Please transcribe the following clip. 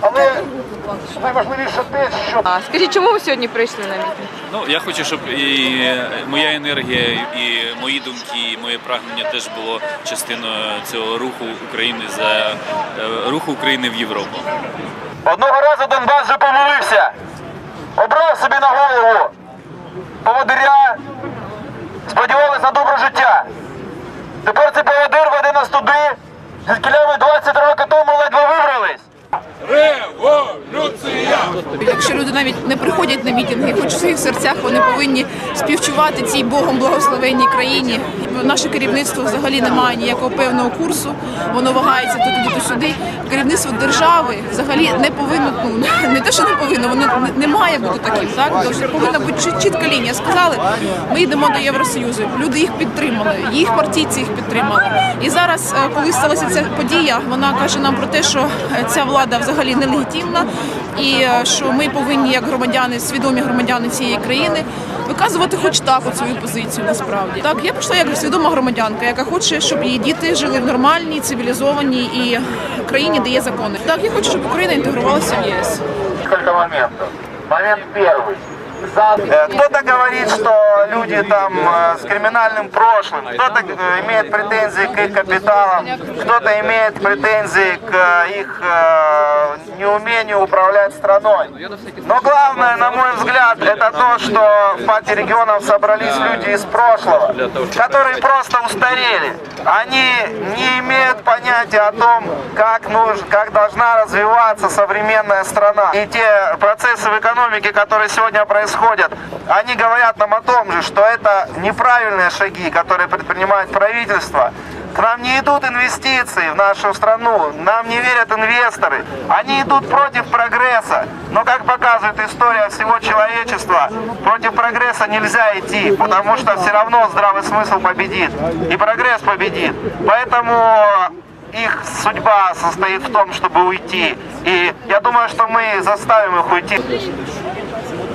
Але найважливіше те, що А скажіть, чому ви сьогодні прийшли на мітинг? Ну, я хочу, щоб і моя енергія, і мої думки, і моє прагнення теж було частиною цього руху України за е, руху України в Європу. Одного разу Донбас вже помилився. Обрав собі на голову поводиря, сподівались на добре життя. Тепер цей поводир веде нас туди, звідки Якщо люди навіть не приходять на мітинги, хоч в своїх серцях вони повинні співчувати цій Богом благословенній країні. Наше керівництво взагалі не має ніякого певного курсу, воно вагається то туди, то сюди. Керівництво держави взагалі не повинно, ну не те, що не повинно, воно не- має бути таким. Так повинна бути чітка лінія. Сказали, ми йдемо до Євросоюзу. Люди їх підтримали, їх партійці їх підтримали. І зараз, е, коли сталася ця подія, вона каже нам про те, що е, ця влада взагалі нелегітимна, і е, що ми повинні, як громадяни, свідомі громадяни цієї країни, виказувати хоч так от свою позицію. Насправді так я прийшла як свідома громадянка, яка хоче, щоб її діти жили в нормальній, цивілізованій і країні, де є закони. Так, я хочу, щоб Україна інтегрувалася в ЄС. Кілька. Момент первый. Э, Кто-то говорит, что люди там э, с криминальным прошлым, кто-то э, имеет претензии к их капиталам, кто-то имеет претензии к их неумению управлять страной. Но главное, на мой взгляд, это то, что в партии регионов собрались люди из прошлого, которые просто устарели. Они не имеют понятия о том, как, нужно, как должна развиваться современная страна. И те процессы в экономике, которые сегодня происходят, они говорят нам о том же, что это неправильные шаги, которые предпринимает правительство. К нам не идут инвестиции в нашу страну, нам не верят инвесторы. Они идут против прогресса. Но, как показывает история всего человечества, против прогресса нельзя идти, потому что все равно здравый смысл победит. И прогресс победит. Поэтому их судьба состоит в том, чтобы уйти. И я думаю, что мы заставим их уйти.